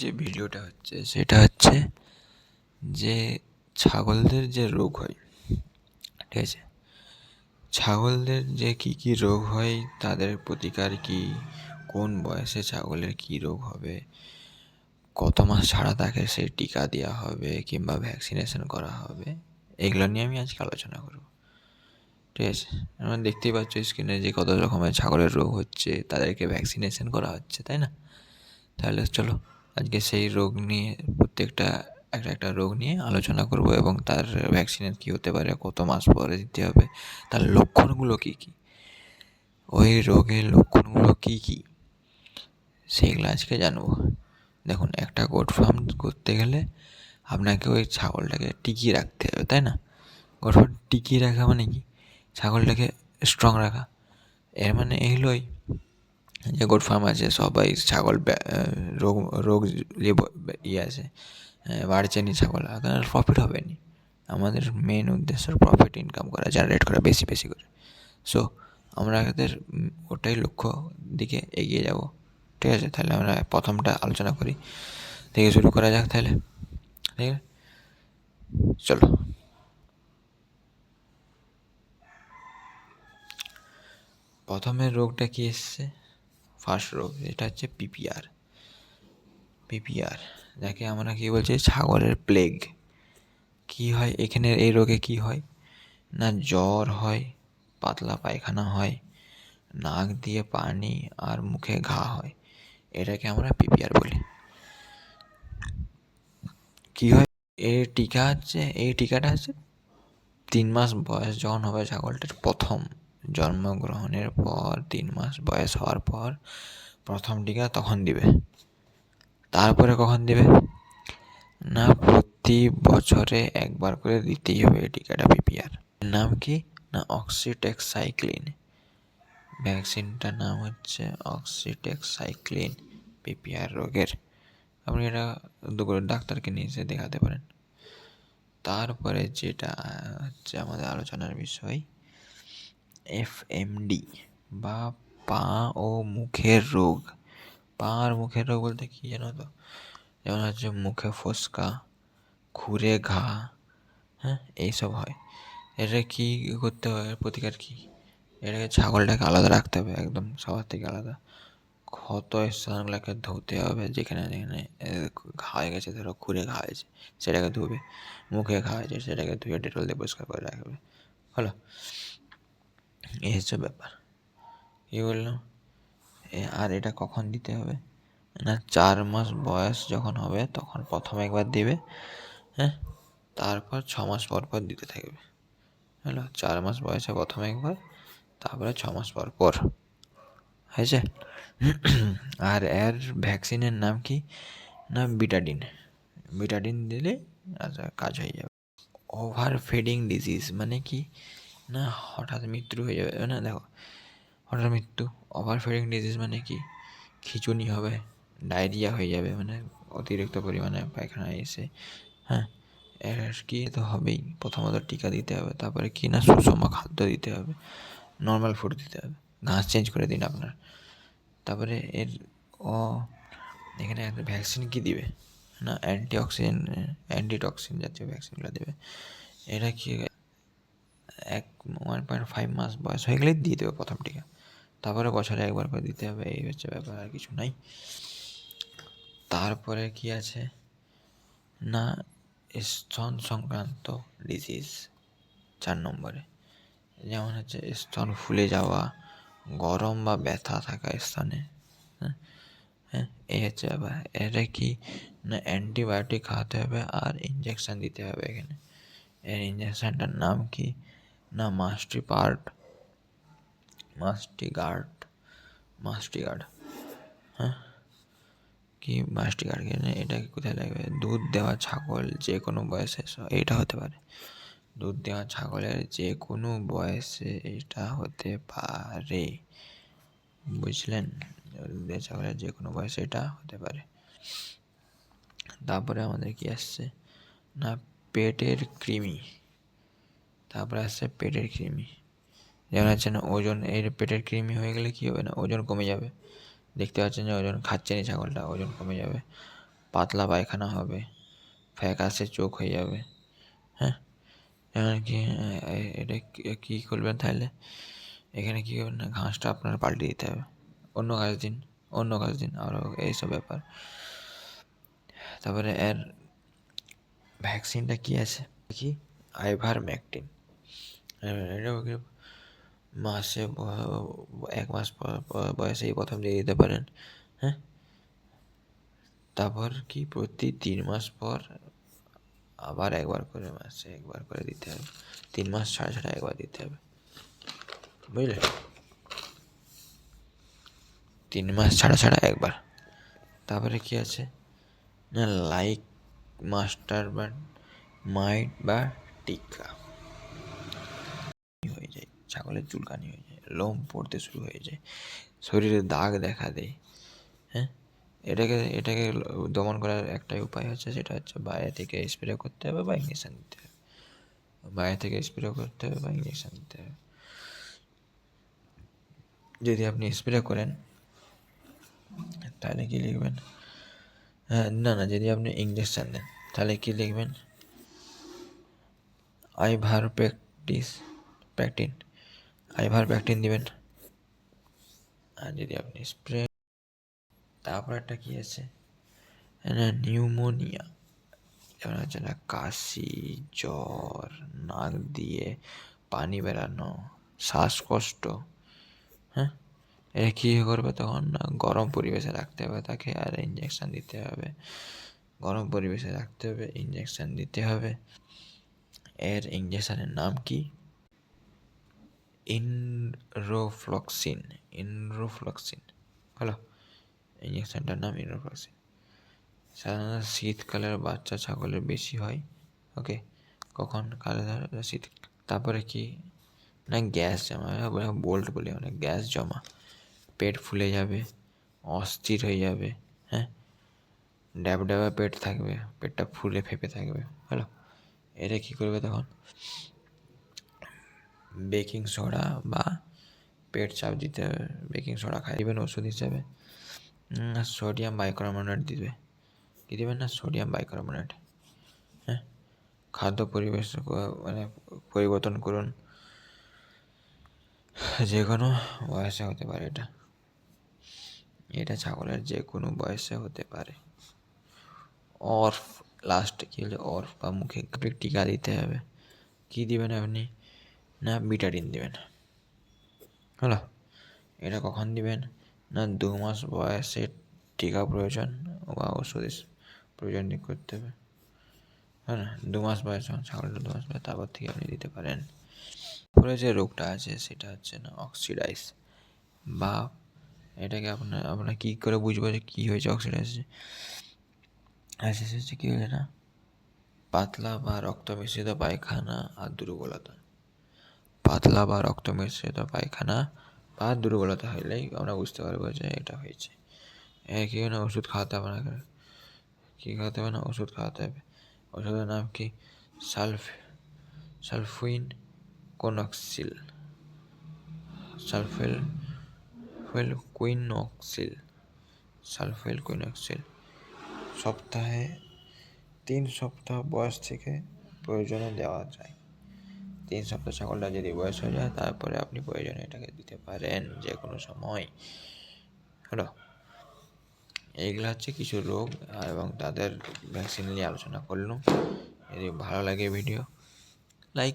যে ভিডিওটা হচ্ছে, সেটা হচ্ছে যে ছাগলদের যে রোগ হয়, ঠিক আছে? ছাগলদের যে কী কী রোগ হয়, তাদের প্রতিকার কী? কোন বয়সে ছাগলের কী রোগ হবে? কত মাস ছাড়া তাকে সে টিকা দেওয়া হবে কিংবা ভ্যাকসিনেশন করা হবে? এগুলো নিয়ে আমি আজকে আলোচনা করব। ঠিক আছে? আমরা দেখতেই পাচ্ছ স্ক্রিনে যে কত রকমের ছাগলের রোগ হচ্ছে, তাদেরকে ভ্যাকসিনেশন করা হচ্ছে, তাই না? তাহলে চলো আজকে সেই রোগ নিয়ে, প্রত্যেকটা, একটা একটা রোগ নিয়ে আলোচনা করব এবং তার ভ্যাকসিনের কী হতে পারে, কত মাস পরে দিতে হবে, তার লক্ষণগুলো কী কী? ওই রোগের লক্ষণগুলো কী কী? সেইগুলো আজকে জানব। দেখুন, একটা গোট ফার্ম করতে গেলে আপনাকে ওই ছাগলটাকে টিকিয়ে রাখতে হবে, তাই না? গোট ফার্ম টিকিয়ে রাখা মানে কি? ছাগলটাকে স্ট্রং রাখা। এর মানে এইগুলোই যে গোট ফার্ম আছে, সবাই ছাগল রোগ রোগ ইয়ে আছে বাড়ছে নি ছাগল আপনার প্রফিট হবে নি। আমাদের মেন উদ্দেশ্য প্রফিট ইনকাম করা জেনারেট করা, বেশি বেশি করে। সো আমরা এদের ওটাই লক্ষ্য দিকে এগিয়ে যাব। ঠিক আছে? তাহলে আমরা প্রথমটা আলোচনা করি। থেকে শুরু করা যাক তাহলে। ঠিক আছে? চলো। প্রথমে রোগটা কি এসছে? ফার্স্ট রোগ এটা হচ্ছে পিপিআর পিপিআর যাকে আমরা কী বলছি? ছাগলের প্লেগ কি হয়? এখানে এই রোগে কি হয়? না জ্বর হয়, পাতলা পায়খানা হয়, নাক দিয়ে পানি আর মুখে ঘা হয়, এটাকে আমরা পিপিআর বলি। কী হয়? এর টিকা হচ্ছে, এই টিকাটা হচ্ছে তিন মাস বয়স যখন হবে ছাগলটার প্রথম। জন্মগ্রহণের পর, তিন মাস বয়স হওয়ার পর প্রথম টিকা তখন দিবে। তারপরে কখন দিবে? না, প্রতি বছরে একবার করে দিতেই হবে এই টিকাটা পিপিআর। নাম কি? না, অক্সিটেক্সাইক্লিন। ভ্যাকসিনটার নাম হচ্ছে অক্সিটেক্সাইক্লিন পিপিআর রোগের। আপনি এটা দুপুরের ডাক্তারকে নিয়ে এসে দেখাতে পারেন। তারপরে যেটা হচ্ছে আমাদের আলোচনার বিষয় এফ এমডি বা পা ও মুখের রোগ। পা আর মুখের রোগ বলতে কী জানো তো? যেমন হচ্ছে মুখে ফোসকা খুরে ঘা হ্যাঁ এইসব হয়। এটা কী করতে হয়? প্রতিকার কী? এটাকে ছাগলটাকে আলাদা রাখতে হবে, একদম সবার থেকে আলাদা। ক্ষত স্থানগুলোকে ধুতে হবে, যেখানে যেখানে ঘা হয়ে গেছে, ধরো খুঁড়ে ঘা হয়েছে, সেটাকে ধুবে, মুখে ঘা হয়েছে, সেটাকে ধুয়ে ডেটল দিয়ে পরিষ্কার করে রাখবে। হলো? এই হচ্ছে ব্যাপার। কী বললাম আর এটা কখন দিতে হবে? না, চার মাস বয়স যখন হবে, তখন প্রথম একবার দিবে হ্যাঁ? তারপর ছ মাস পর পর দিতে থাকবে। হলো, চার মাস বয়সে প্রথম একবার, তারপরে ছ মাস পর পর। হয়েছে? আর এর ভ্যাকসিনের নাম কি? না, বিটাডিন। বিটাডিন দিলে আচ্ছা কাজ হয়ে যাবে। ওভার ফিডিং ডিজিজ মানে কি? না, হঠাৎ মৃত্যু হয়ে যাবে। না, দেখো, হঠাৎ মৃত্যু ওভার ফিডিং ডিজিজ মানে কি? খিচুনি হবে ডায়রিয়া হয়ে যাবে মানে অতিরিক্ত পরিমাণে পায়খানা এসে হ্যাঁ? এর কি তো হবেই। প্রথমত টিকা দিতে হবে, তারপরে কি না, সুষম খাদ্য দিতে হবে নর্মাল ফুড দিতে হবে। ঘাস চেঞ্জ করে দিন আপনার। তারপরে এর ও এখানে একটা ভ্যাকসিন কী দিবে? না অ্যান্টিঅক্সিডেন অ্যান্টিটক্সিন জাতীয় ভ্যাকসিনগুলো দেবে। এটা কি এক ওয়ান পয়েন্ট ফাইভ মাস বয়স হয়ে গেলেই দিয়ে দেবে প্রথম টিকা তারপরে বছরে একবার করে দিতে হবে, এই হচ্ছে ব্যাপার, আর কিছু নাই। তারপরে কি আছে? না, স্তন সংক্রান্ত ডিজিজ চার নম্বরে। যেমন হচ্ছে স্তন ফুলে যাওয়া, গরম বা ব্যথা থাকা স্থানে হ্যাঁ? হ্যাঁ এই হচ্ছে ব্যাপার। এটা কি? না অ্যান্টিবায়োটিক খাওয়াতে হবে আর ইঞ্জেকশান দিতে হবে এখানে। এর ইঞ্জেকশানটার নাম কি? না মাস্টি পার্ট মাস্টি গার্ড মাস্টি গার্ড হ্যাঁ? কি মাস্টি গার্ড কিনে এটা কোথায় লাগবে? দুধ দেওয়া ছাগল যে কোনো বয়সে এটা হতে পারে। দুধ দেওয়া ছাগলের যে কোনো বয়সে এটা হতে পারে। বুঝলেন? দুধ দেওয়া ছাগলের যে কোনো বয়সে এটা হতে পারে। তারপরে আমাদের কি আসছে? না, পেটের কৃমি। তারপরে আসছে পেটের কৃমি। যেমন হচ্ছে না, ওজন, এর পেটের কৃমি হয়ে গেলে কী হবে না, ওজন কমে যাবে। দেখতে পাচ্ছেন যে ওজন খাচ্ছে না ছাগলটা, ওজন কমে যাবে। পাতলা পায়খানা হবে ফ্যাকাশে চোখ হয়ে যাবে। হ্যাঁ? এমনকি এ- এটা কী করবেন তাহলে? এখানে কী করবেন না, ঘাসটা আপনার পাল্টে দিতে হবে। অন্য ঘাস দিন, অন্য ঘাস দিন আরও এইসব ব্যাপার। তারপরে এর ভ্যাকসিনটা কী আছে? কি? আইভার ম্যাকটিন মাসে এক মাস প- প- বয়সেই প্রথম দিয়ে দিতে পারেন হ্যাঁ? তারপর কি, প্রতি তিন মাস পর আবার একবার করে মাসে একবার করে দিতে হবে, তিন মাস ছাড়া ছাড়া একবার দিতে হবে, বুঝলে? তিন মাস ছাড়া ছাড়া একবার। তারপরে কি আছে? না লাইক মাস্টার বা মাইট বা টিকা। হয়ে ছাগলের চুলকানি হয়ে যায়, লোম পড়তে শুরু হয়ে যায়, শরীরে দাগ দেখা দেয় হ্যাঁ? এটাকে এটাকে দমন করার একটাই উপায় হচ্ছে, সেটা হচ্ছে বাইরে থেকে স্প্রে করতে হবে বা ইঞ্জেকশান দিতে হবে। বাইরে থেকে স্প্রে করতে হবে বা ইঞ্জেকশান দিতে হবে। যদি আপনি স্প্রে করেন, তাহলে কি লিখবেন? হ্যাঁ না না, যদি আপনি ইঞ্জেকশান দেন, তাহলে কি লিখবেন? আইভার প্র্যাকটিস প্যাকটিন আইভার প্যাকটিন দিবেন। আর যদি আপনি স্প্রে তারপর একটা কি আছে? নিউমোনিয়া যেমন হচ্ছে না, কাশি, জ্বর, নাক দিয়ে পানি বেরানো, শ্বাসকষ্ট হ্যাঁ? এটা কী করবে তখন? না, গরম পরিবেশে রাখতে হবে তাকে, আর ইঞ্জেকশান দিতে হবে। গরম পরিবেশে রাখতে হবে ইঞ্জেকশান দিতে হবে। এর ইঞ্জেকশানের নাম কি? ইনরোফ্লক্সিন ইনরোফ্লক্সিন হলো ইঞ্জেকশানটার নাম ইনরোফ্লক্সিন সাধারণত শীতকালের বাচ্চা ছাগলের বেশি হয়, ওকে? কখন? কালে শীত, তারপরে কি? না, গ্যাস জমা বোল্ট বলে অনেক গ্যাস জমা। পেট ফুলে যাবে, অস্থির হয়ে যাবে হ্যাঁ? ড্যাব ড্যাবা পেট থাকবে, পেটটা ফুলে ফেপে থাকবে, হলো? এটা কী করবে তখন? বেকিং সোডা বা পেট চাপ দিতে হবে। বেকিং সোডা খাই। দেবেন ওষুধ হিসাবে। সোডিয়াম বাইকার্বনেট দিবে। কী দেবেন না? Sodium bicarbonate. হ্যাঁ? খাদ্য পরিবেশ মানে পরিবর্তন করুন। যে কোনো বয়সে হতে পারে এটা। এটা ছাগলের যে কোনো বয়সে হতে পারে। অর্ফ লাস্টে কী হলে? অর্ফ বা মুখে টিকা দিতে হবে। কী দিবেন আপনি? না বিটাডিন দিবেন? হলো। এটা কখন দিবেন? না দু মাস বয়সে টিকা প্রয়োজন বা ওষুধ প্রয়োজন করতে হবে। হ্যাঁ দু মাস বয়স যখন ছাগলটা দু মাস বয়স তারপর থেকে আপনি দিতে পারেন। পরে যে রোগটা আছে সেটা হচ্ছে না অক্সিডাইস। বা এটাকে আপনার আপনার কী করে বুঝব যে কী হয়েছে অক্সিডাইস? আচ্ছা হচ্ছে কী হয়েছে না? পাতলা বা রক্ত মিশ্রিত পায়খানা আর দুর্বলতা। পাতলা বা রক্ত মিশ্রিত পায়খানা বা দুর্বলতা হলেই আমরা বুঝতে পারব যে এটা হয়েছে। এর কী না ওষুধ খাওয়াতে হবে না কী খাওয়াতে হবে না? ওষুধ খাওয়াতে হবে। ওষুধের নাম কি? সালফ, সালফুইন কোনক্সিল। সালফেল, ফেল কুইনক্সিল। সালফেল কুইনক্সিল। সপ্তাহে তিন সপ্তাহ বয়স থেকে প্রয়োজনে দেওয়া যায়। তিন সপ্তাহ ছাগলটা যদি বয়স হয়ে যায়, তারপরে আপনি প্রয়োজনে এটাকে দিতে পারেন যে কোনো সময়। হলো? এইগুলো হচ্ছে কিছু রোগ এবং তাদের ভ্যাকসিন নিয়ে আলোচনা করলাম। যদি ভালো লাগে ভিডিও লাইক